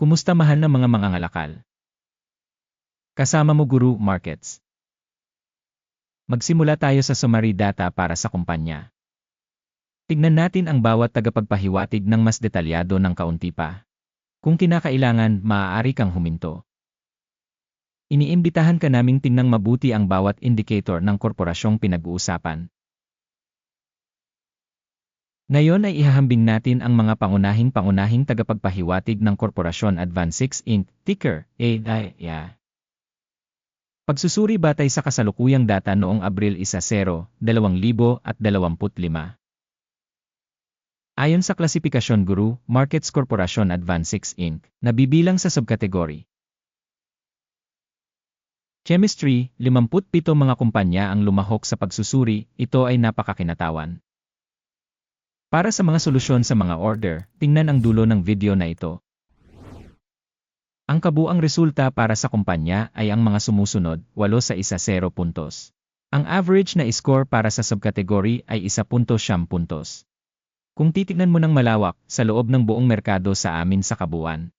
Kumusta mahal na mga mangangalakal? Kasama mo Guru Markets. Magsimula tayo sa summary data para sa kumpanya. Tignan natin ang bawat tagapagpahiwatig ng mas detalyado ng kaunti pa. Kung kinakailangan, maaari kang huminto. Iniimbitahan ka naming tingnan mabuti ang bawat indicator ng korporasyong pinag-uusapan. Ngayon ay ihahambing natin ang mga pangunahing-pangunahing tagapagpahiwatig ng Korporasyon Advanced Inc., ticker, AIA. Pagsusuri batay sa kasalukuyang data noong Abril 1-0, 2025. Ayon sa klasifikasyon Guru, Markets Corporation Advanced Inc., nabibilang sa subkategory Chemistry, 57 mga kumpanya ang lumahok sa pagsusuri, ito ay napakakinatawan. Para sa mga solusyon sa mga order, tingnan ang dulo ng video na ito. Ang kabuang resulta para sa kumpanya ay ang mga sumusunod, 8 sa 1 0 puntos. Ang average na score para sa subkategory ay 1.7 puntos. Kung titignan mo ng malawak sa loob ng buong merkado sa amin sa kabuuan,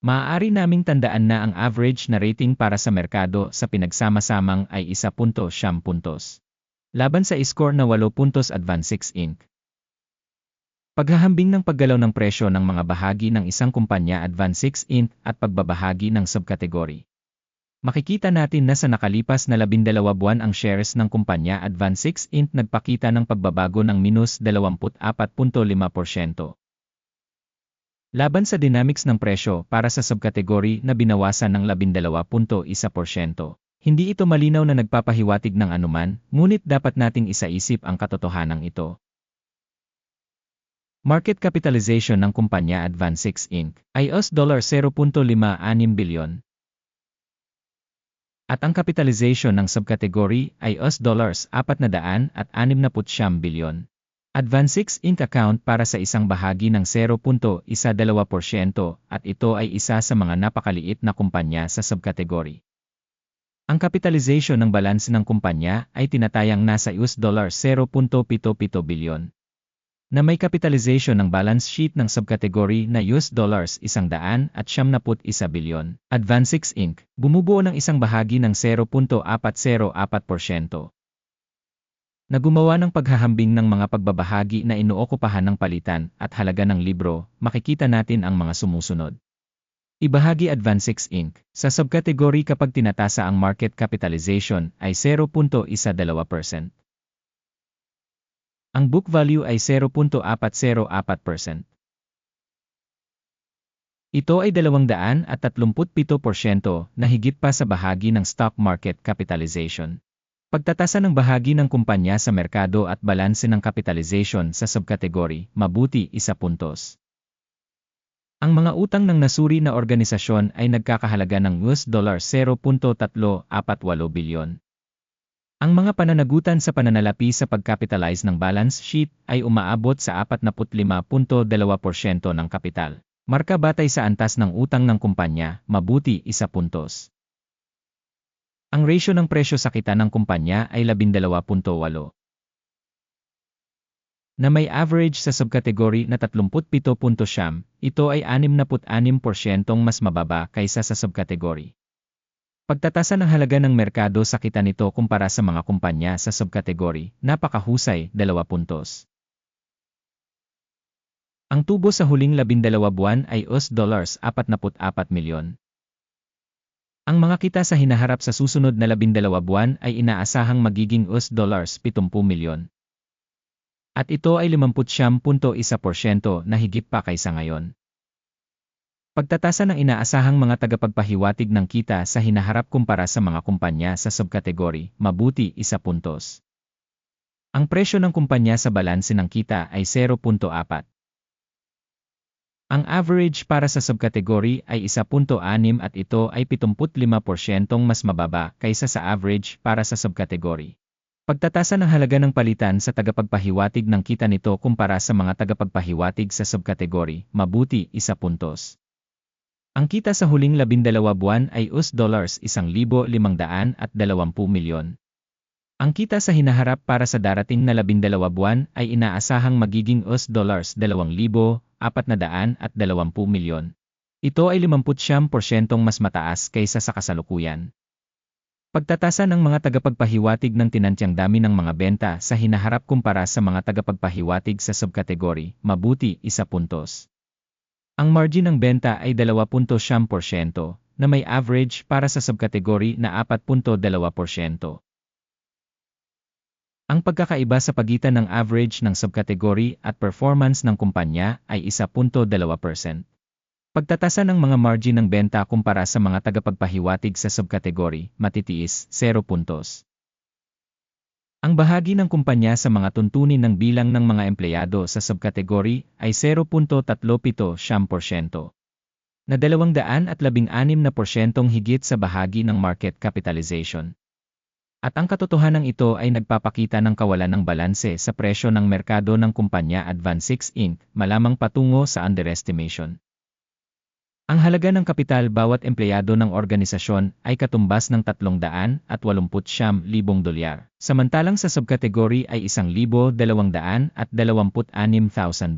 Maaari naming tandaan na ang average na rating para sa merkado sa pinagsama-samang ay 1.7 puntos. Laban sa score na 8 puntos Advanced Inc. Paghahambing ng paggalaw ng presyo ng mga bahagi ng isang kumpanya Advanced Inc. at pagbabahagi ng subkategory. Makikita natin na sa nakalipas na 12 buwan ang shares ng kumpanya Advanced Inc. nagpakita ng pagbabago ng minus 24.5%. Laban sa dynamics ng presyo para sa subkategory na binawasan ng 12.1%. Hindi ito malinaw na nagpapahiwatig ng anuman, ngunit dapat nating isaisip ang katotohanan ito. Market capitalization ng kumpanya Advanced Inc. ay US $0.56 bilyon. At ang capitalization ng subkategory ay US $469 bilyon. Advanced Inc. account para sa isang bahagi ng 0.12% at ito ay isa sa mga napakaliit na kumpanya sa subkategory. Ang capitalization ng balance ng kumpanya ay tinatayang nasa US dollar 0.77 bilyon. Na may capitalization ng balance sheet ng subkategory na US dollars 100 at 71 bilyon. Advanced Inc. bumubuo ng isang bahagi ng 0.404% na gumawa ng paghahambing ng mga pagbabahagi na inuokupahan ng palitan at halaga ng libro, makikita natin ang mga sumusunod. Ibahagi Advanced Inc. Sa subkategory kapag tinatasa ang market capitalization ay 0.12%. Ang book value ay 0.404%. Ito ay 237% na higit pa sa bahagi ng stock market capitalization. Pagtatasa ng bahagi ng kumpanya sa merkado at balanse ng capitalization sa subkategory, mabuti isa puntos. Ang mga utang ng nasuri na organisasyon ay nagkakahalaga ng US dollar 0.348 bilyon. Ang mga pananagutan sa pananalapi sa pagkapitalize ng balance sheet ay umaabot sa 45.2% ng kapital. Marka batay sa antas ng utang ng kumpanya, mabuti isa puntos. Ang ratio ng presyo sa kita ng kumpanya ay 12.8 na may average sa subkategory na 37.7, ito ay 66% mas mababa kaysa sa subkategory. Pagtatasa ng halaga ng merkado sa kita nito kumpara sa mga kumpanya sa subkategory, napakahusay, 2 puntos. Ang tubo sa huling 12 buwan ay US dollars 44 milyon. Ang mga kita sa hinaharap sa susunod na labindalawa buwan ay inaasahang magiging US dollars 70 milyon. At ito ay 50.1% na higit pa kaysa ngayon. Pagtatasa ng inaasahang mga tagapagpahiwatig ng kita sa hinaharap kumpara sa mga kumpanya sa subkategory, mabuti isa puntos. Ang presyo ng kumpanya sa balanse ng kita ay 0.4. Ang average para sa subkategory ay 1.6 at ito ay 75% mas mababa kaysa sa average para sa subkategory. Pagtatasa ng halaga ng palitan sa tagapagpahiwatig ng kita nito kumpara sa mga tagapagpahiwatig sa subkategory, mabuti isa puntos. Ang kita sa huling labindalawa buwan ay US dollars 1,520 milyon. Ang kita sa hinaharap para sa darating na labindalawa buwan ay inaasahang magiging US dollars 2,420 milyon. Ito ay 50% mas mataas kaysa sa kasalukuyan. Pagtatasa ng mga tagapagpahiwatig ng tinantyang dami ng mga benta sa hinaharap kumpara sa mga tagapagpahiwatig sa subkategory, mabuti, isa puntos. Ang margin ng benta ay 2.7% na may average para sa subkategory na 4.2%. Ang pagkakaiba sa pagitan ng average ng subkategory at performance ng kumpanya ay 1.2%. Pagtatasa ng mga margin ng benta kumpara sa mga tagapagpahiwatig sa subkategory, matitiis, 0 puntos. Ang bahagi ng kumpanya sa mga tuntunin ng bilang ng mga empleyado sa subkategory ay 0.37%, na 216 na porsyentong higit sa bahagi ng market capitalization. At ang katotohanan ito ay nagpapakita ng kawalan ng balanse sa presyo ng merkado ng kumpanya Advanced Inc., malamang patungo sa underestimation. Ang halaga ng kapital bawat empleyado ng organisasyon ay katumbas ng 380,000 dolyar, samantalang sa subkategory ay 1,226,000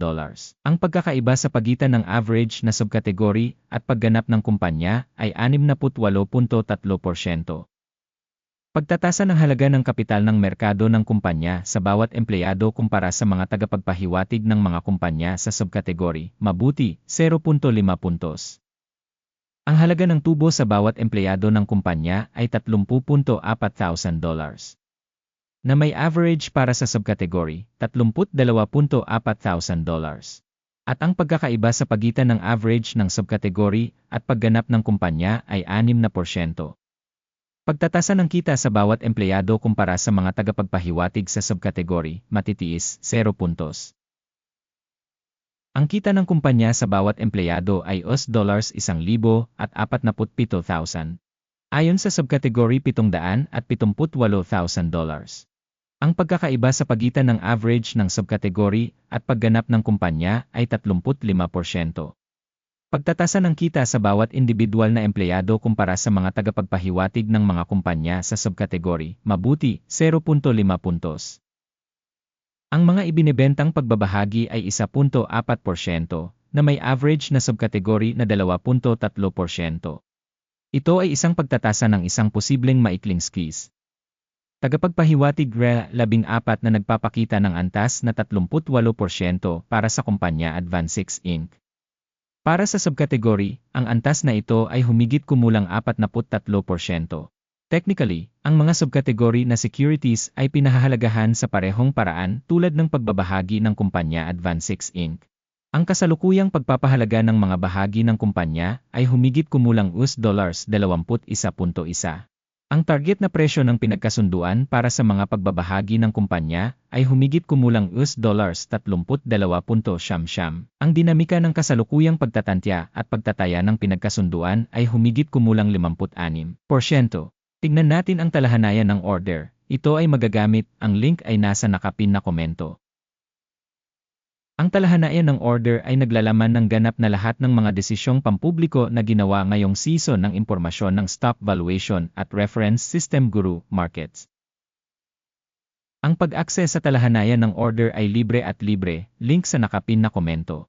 dollars. Ang pagkakaiba sa pagitan ng average na subkategory at pagganap ng kumpanya ay 68.3%. Pagtatasa ng halaga ng kapital ng merkado ng kumpanya sa bawat empleyado kumpara sa mga tagapagpahiwatig ng mga kumpanya sa subkategory, mabuti, 0.5 puntos. Ang halaga ng tubo sa bawat empleyado ng kumpanya ay 30.4 dollars. Na may average para sa subkategory, 32.4 dollars. At ang pagkakaiba sa pagitan ng average ng subkategory at pagganap ng kumpanya ay 6%. Pagtatasa ng kita sa bawat empleyado kumpara sa mga tagapagpahiwatig sa subkategory, matitiis, 0 puntos. Ang kita ng kumpanya sa bawat empleyado ay US dollars 1,000 at 47,000. Ayon sa subkategory 700 at 78,000 dollars. Ang pagkakaiba sa pagitan ng average ng subkategory at pagganap ng kumpanya ay 35%. Pagtatasa ng kita sa bawat individual na empleyado kumpara sa mga tagapagpahiwatig ng mga kumpanya sa subkategory, mabuti, 0.5 puntos. Ang mga ibinebentang pagbabahagi ay 1.4% na may average na subkategory na 2.3%. Ito ay isang pagtatasa ng isang posibleng maikling skis. Tagapagpahiwatig RE 14 na nagpapakita ng antas na 38% para sa kumpanya Advanced Inc. Para sa subkategory, ang antas na ito ay humigit kumulang 43%. Technically, ang mga subkategory na securities ay pinahahalagahan sa parehong paraan tulad ng pagbabahagi ng kumpanya Advanced Inc. Ang kasalukuyang pagpapahalaga ng mga bahagi ng kumpanya ay humigit kumulang US dollars 21.1. Ang target na presyo ng pinagkasunduan para sa mga pagbabahagi ng kumpanya ay humigit kumulang US dollars 32.7. Ang dinamika ng kasalukuyang pagtatantya at pagtataya ng pinagkasunduan ay humigit kumulang 56%. Tignan natin ang talahanayan ng order. Ito ay magagamit, ang link ay nasa nakapin na komento. Ang talahanayan ng order ay naglalaman ng ganap na lahat ng mga desisyong pampubliko na ginawa ngayong season ng impormasyon ng stock valuation at reference system guru markets. Ang pag-access sa talahanayan ng order ay libre at libre, link sa nakapin na komento.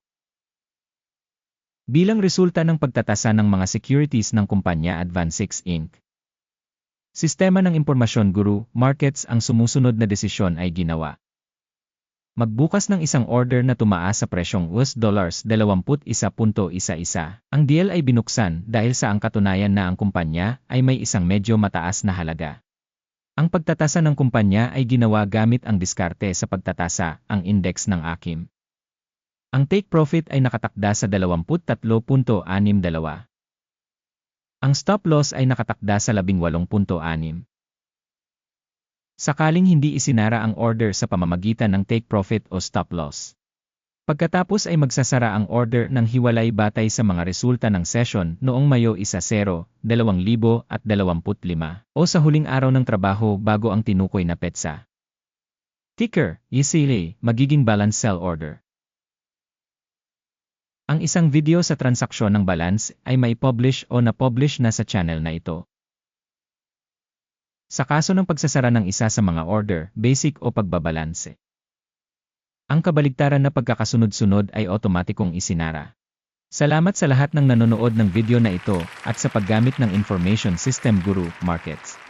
Bilang resulta ng pagtatasa ng mga securities ng kumpanya Advanced Inc. Sistema ng Impormasyon Guru, Markets ang sumusunod na desisyon ay ginawa. Magbukas ng isang order na tumaas sa presyong US dollars 21.11. Ang deal ay binuksan dahil sa ang katunayan na ang kumpanya ay may isang medyo mataas na halaga. Ang pagtatasa ng kumpanya ay ginawa gamit ang diskarte sa pagtatasa, ang index ng AKIM. Ang take profit ay nakatakda sa 23.62. Ang stop loss ay nakatakda sa 18.6. Sakaling hindi isinara ang order sa pamamagitan ng take profit o stop loss. Pagkatapos ay magsasara ang order ng hiwalay batay sa mga resulta ng session noong Mayo 1-0, 2025 o sa huling araw ng trabaho bago ang tinukoy na petsa. Ticker, easily, magiging balance sell order. Ang isang video sa transaksyon ng balance ay may publish o na-publish na sa channel na ito. Sa kaso ng pagsasara ng isa sa mga order, basic o pagbabalanse. Ang kabaligtaran na pagkakasunod-sunod ay otomatikong isinara. Salamat sa lahat ng nanonood ng video na ito at sa paggamit ng Information System Guru Markets.